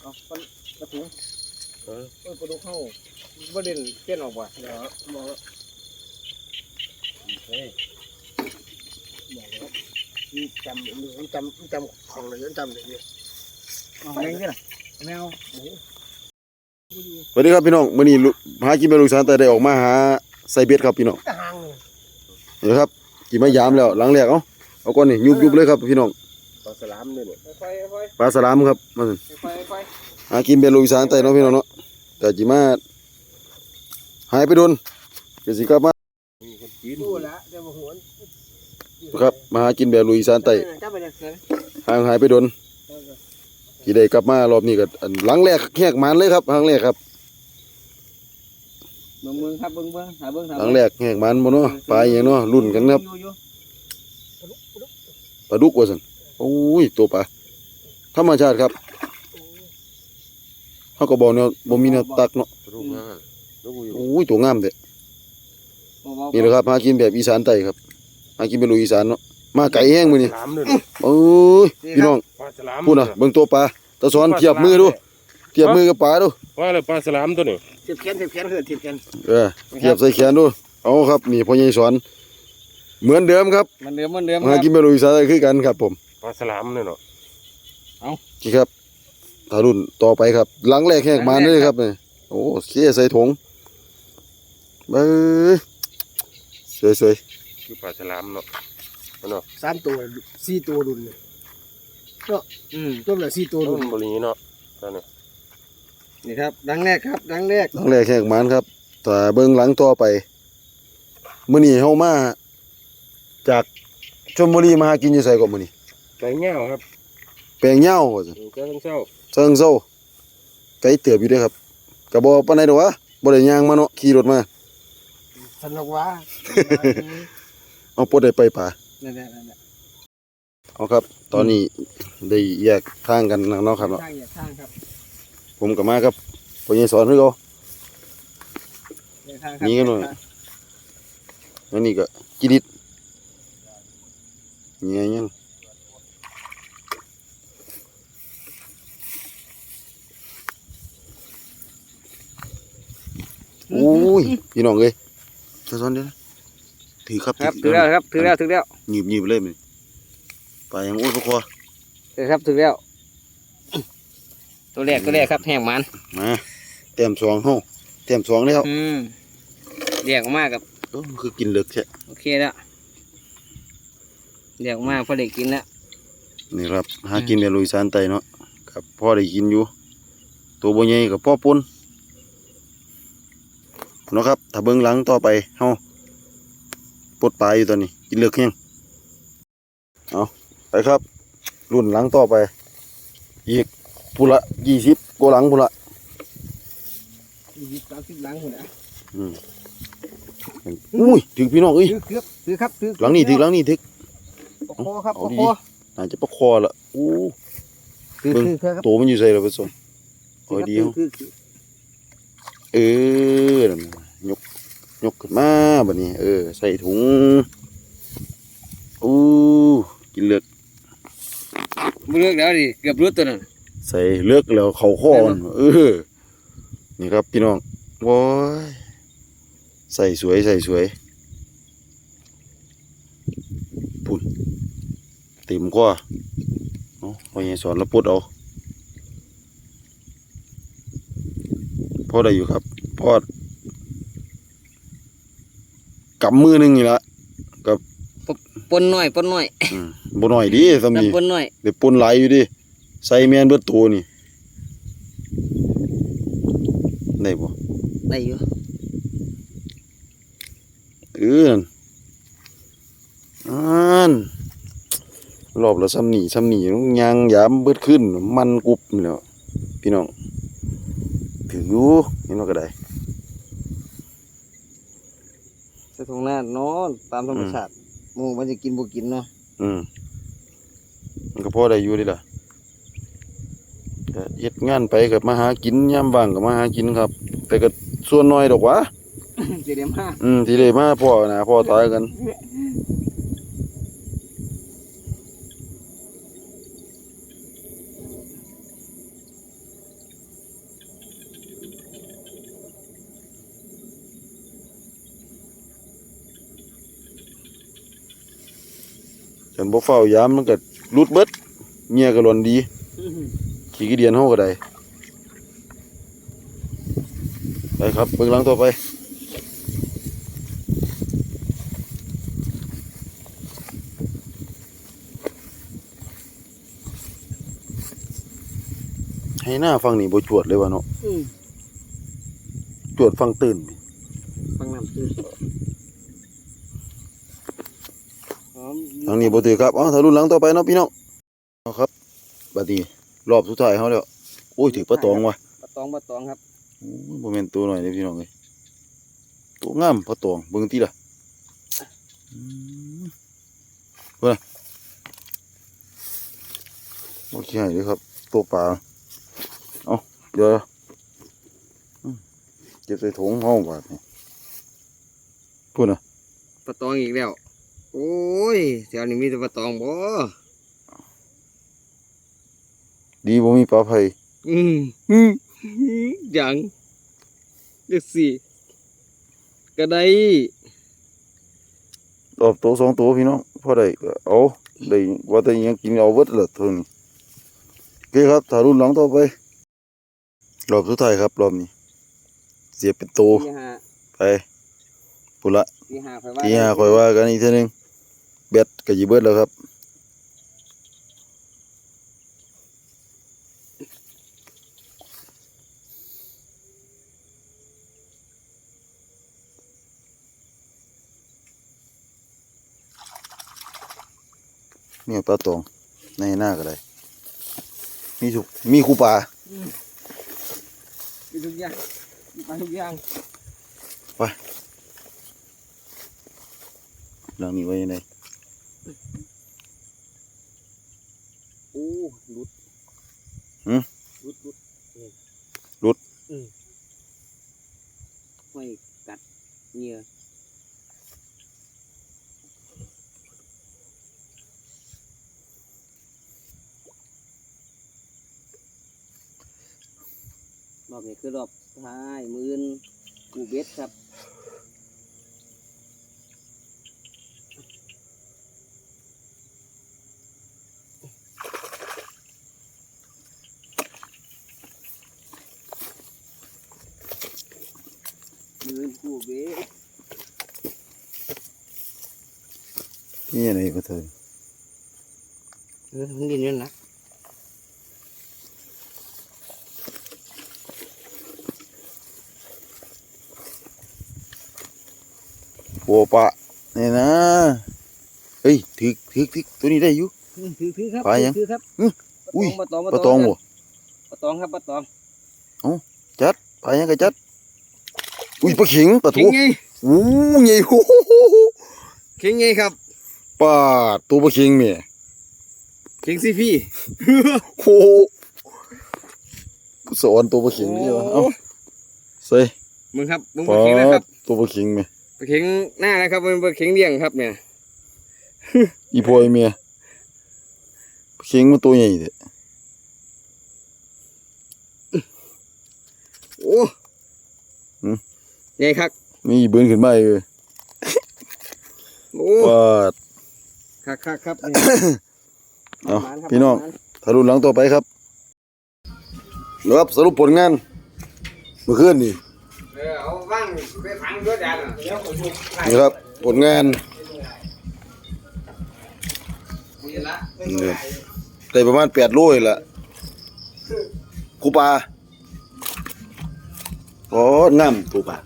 เอามันกระถุงเออเออกระดูกเข้าบ่เด่นเต้นออกว่ะเดี๋ยวมองแล้วเฮ้ยบอกแล้วนี่จำมันจำมันจำของเลยมันจำเลยเนี่ยเอาแรงนี่ล่ะแมวโอ้โหสวัสดีครับพี่น้องมื้อนี้ลูกหากินเป็นลูกสาวแต่ได้ออกมาหาใส่เบ็ดครับพี่น้องกระหังเลยเดี๋ยวครับกินมายามแล้วหลังแรกเอ้าเอาก่อนนี่ยุบๆเลยครับพี่น้องปลาสลามด้วยเนี่ยไฟไฟปลาสลามครับมาสิไฟไฟหากินเป็นลูกสาวแต่เนาะพี่น้องเนาะก็จิมาหายไปโดนก็สิกลับมามีคนกินดูละเดี๋ยวมาหัวครับมาหากินแบบลุยสานไต่จับไปเลยห่างหายไปโดนกี่ได้กลับมารอบนี้ก็อันหลังแรกแหกมันเลยครับหลังแรกครับเบิ่งเบิ่งครับเบิ่งเบิ่งหาเบิ่งหาหลังแรกแหกมันบ่เนาะปลาอหย่างเนาะรุ่นกันครับอยู่อยู่ปลาดุกว่าซั่น โอ้ยตัวปลาธรรมชาติครับเฮาก็บอกแนวบ่มีแนวตักเนาะลูกนะลูกอยู่โอ้ยตัวงามเด้เบาๆนี่แหละครับหากินแบบอีสานไต่ครับหากินเป็นลุยอีสานเนาะมาไก่แห้งมื้อนี้สลามด้วยเนี่ยโอ้ยพี่น้องปลาสลามพูดน่ะเบิ่งตัวปลาตะสอนเทียบมือดูเทียบมือกับปลาดูว่าเลยปลาสลามตัวนี้เทียบแขนเทียบแขนเหือเทียบแขนเออเทียบใส่แขนดูเอาครับนี่พ่อใหญ่สอนเหมือนเดิมครับมันเดิมมันเดิมคหารับกินเป็นลุยอีสานไต่คือกันครับผม ปลาสลามเนี่ยเนาะนี่ครับถ้ารุ่นต่อไปครับ หลังแรกแหกมาเลยครับนี่โอ้เขี้ยใส่ถุงเบ้ยสวยคือปลาสลามเนาะเนาะสามตัวสี่ตัวดุนเลยก็อืมตัวละสี่ตัวต้ดุนนบรีเนาะตอนนี้นี่ครับดังแรกครับดังแรกๆหลังแรกแหกมันครับแต่เบิ่งหลังต่อไปมื้อนี้เฮามาจากชลบุรีมาหากินอยู่ไสก่อนมื้อนี้ ไก่เงี้ยวครับแปลงเหย้าว่าซั่นเจ้าทั้งเช้าเซิงโซ่ไกลเตือบอยู่เด้อครับก็บ่ปานใดดอกวะบ่ได้ย่างมาเนาะขี่รถมาสนุกว่าเอาปลดได้ไปป่า นั่นแหละนั่นแหละเอาครับ ตอนนี้ได้แยกทางกันแล้วเนาะครับเนาะข้างอย่าข้างครับผมก็มาครับพ่อใหญ่สอนคือเก่าอย่าข้างครับมีกันหน่อยอันนี้ก็กิริตนี่ยัง โอ้ยพี่น้องเอ้ยจะสอนเด้อนะถือครับครับถือแล้วครับถือแล้วถือแล้วหยิบหยิบเลยมันไปยังโอ้ยพวกคอถือครับถือแล้วตัวแรกตัวแรกครับแห้งมันมาเต็มสองเฮาเต็มสองแล้วอืมเรียกออกมากับโอ้มันคือกินเลึกแค่โอเคแล้วเรียกออกมาพอได้กินแล้วนี่ครับหากินแบบลุยซานไตเนาะครับพ่อได้กินอยู่ตัวบ่ใหญ่กับพ่อปุ้น เนาะครับ ถ้าเบิ่งหลังต่อไปเฮาปลดปลาอยู่ตอนนี้กินเลือกแห้งเอาไปครับ รุ่นหลังต่อไป อีกพุละยี่สิบกว่าหลังพุละยี่สิบสามสิบหลังหุ่นนะอุ้ยถึงพี่น้องเอ้ยถือครับถือครับถือหลังนี้ถึงหลังนี้ถึงปะคอครับเอาปะดีคอน่าจะประคอละอู้ถือเบิ่งถือครับตัวมันอยู่ใส่ละเพิ่นสนโอ้ยดีถืเฮาถือถือเออนั่นน่ะ ยกยกขึ้นมาบัดนี้ เออ ใส่ถุงอู้กินเลือกบ่เลือกแล้วดิเกือบรู้ตัวนั้นใส่เลือกแล้วเข้าคอมันเออนี่ครับพี่น้องว้ายใส่สวยใส่สวยพุ่นเต็มกว่าเนาะพอยังสอนแล้วปลดเอาพอได้อยู่ครับพอด กำมือหนึงนี่ละปนน้อยปนน้อยอืมบ่น้อยดีสำนีปนน้อยเดี๋ยวปนหลายอยู่ดิใส่แมนเบิดตัวนี่ได้บ่ได้อยู่เออนั่นอ่านรอบละซ้ำนี่ซ้ำนี่ยางยามเบิดขึ้น มันกรุบนี่แหล้วพี่น้องถืออยู่เห็นว่าก็ได้ ใส่ถุงหน้านอนตามธรรมชาติหมูมันจะกินบ่กินเนาะอืมมันก็พอได้อยู่เดิล่ะก็เฮ็ดงานไปกับมาหากินยามว่างก็มาหากินครับ แต่ก็ส่วนน้อยดอกหวะ สิเดียมห้าอืมที่ได้มาพ่อหนะพ่อตายกัน กันบ่เฝ้ายามมันก็รุดเบิดเมียก็หล่นดี ขี่กระเดียนเฮาก็ได้ไปครับเบิ่งหลังต่อไปให้หน้าฟังนี่บ่จวดเลยว่ะเนาะอืมจวดฟังตื่นฟังน้ำตื้นหอม ทางนี้บ่ถือครับเอ๋อถ้ารุ่นหลังต่อไปเนาะพี่น้องเอาครับบัดนี้รอบสุดท้ายเฮาแล้วโอ้ยถือปลาตองว่ะปลาตองปลาตองครับโอ้ยบ่แม่นตัวหน่อยเด้อพี่น้องเอ้ยตัวงามปลาตองเบิ่งติล่ะอืมเบิ่งบ่ขี้ให้เด้อครับ ตัวปลาเอาเดี๋ยวอืมเก็บใส่ถุงเฮาบาดนี้พูดน่ะปลาตองอีกแล้ว โอ้ยแถวนี้มีแต่ปลาตองบ่ดีบ่มีปลาไผอืมอืมยังเด็กสี่ก็ได้รอบตัวสองตัวพี่น้องพอได้ก็เอาได้ว่าแต่อิหยังกินเอาเบิดละเท่านี้โอเคครับถ้ารุ่นหลังต่อไปรอบสุดท้ายครับรอบนี้ เสียเป็นตัวตีห้าไปปุนละตีห้าไปว่าทีห้าคอยว่ากันอีกเท่านึง เบ็ดก็สิเบิดแล้วครับเนี่ยปลาตองในหน้าก็ได้มีทุกมีคูปลามีทุกอย่างมีปลาทุกอย่างหลังนี้ไว้ยังไง โอ้หลุดหืมหลุดหลุดนี่หลุด อืมไม่กัดเหงื่อรอบนี้คือรอบท้ายมือนกูเบ็ดครับ มือนกูเบ็ด นี่อะไรก็เถอะ เออมันดินอยู่ นะปัวปะนี่นะเฮ้ยถึกถึกถึกตัวนี้ได้อยู่ถือถือครับปลายังถือครับอื้ออุ้ยปลาตองปลาตองบ่ปลาตองครับปลาตองจัดปลายังกะจัด อุ้ยปลาเข็งปลาทูเข่งไงโอ้ใหญ่โหเข่งไงครับปลาตัวปลาเข็งแม่เข่งสิพี่โหสอนตัวปลาเข็งนี่วะเอ้าใส่มึงครับมึงปปลาลาเข่งนะครับตัวปลาเข็งแม่ปลาเข่งหน้านะครับเป็นปลาเข่งเลี้ยงครับเนี่ยอีพอยแม่ปลาเข็งมันตัวใหญ่เด้โอ้ไงครับมีเบิ้นขึ้นมาอีกเลยโอ้ปลาครับครับครับเอาพี่น้องถ้ารุ่นหลังต่อไปครับนะครับสรุปผลงานเมื่อคืนนี่เออเอาว่างไปพังด้วยกันเดี๋ยวผมดูนี่ครับผลงานนี่ละนี่ได้ประมาณแปดโลนี่ละคูปลาโอ้งามตัวปลา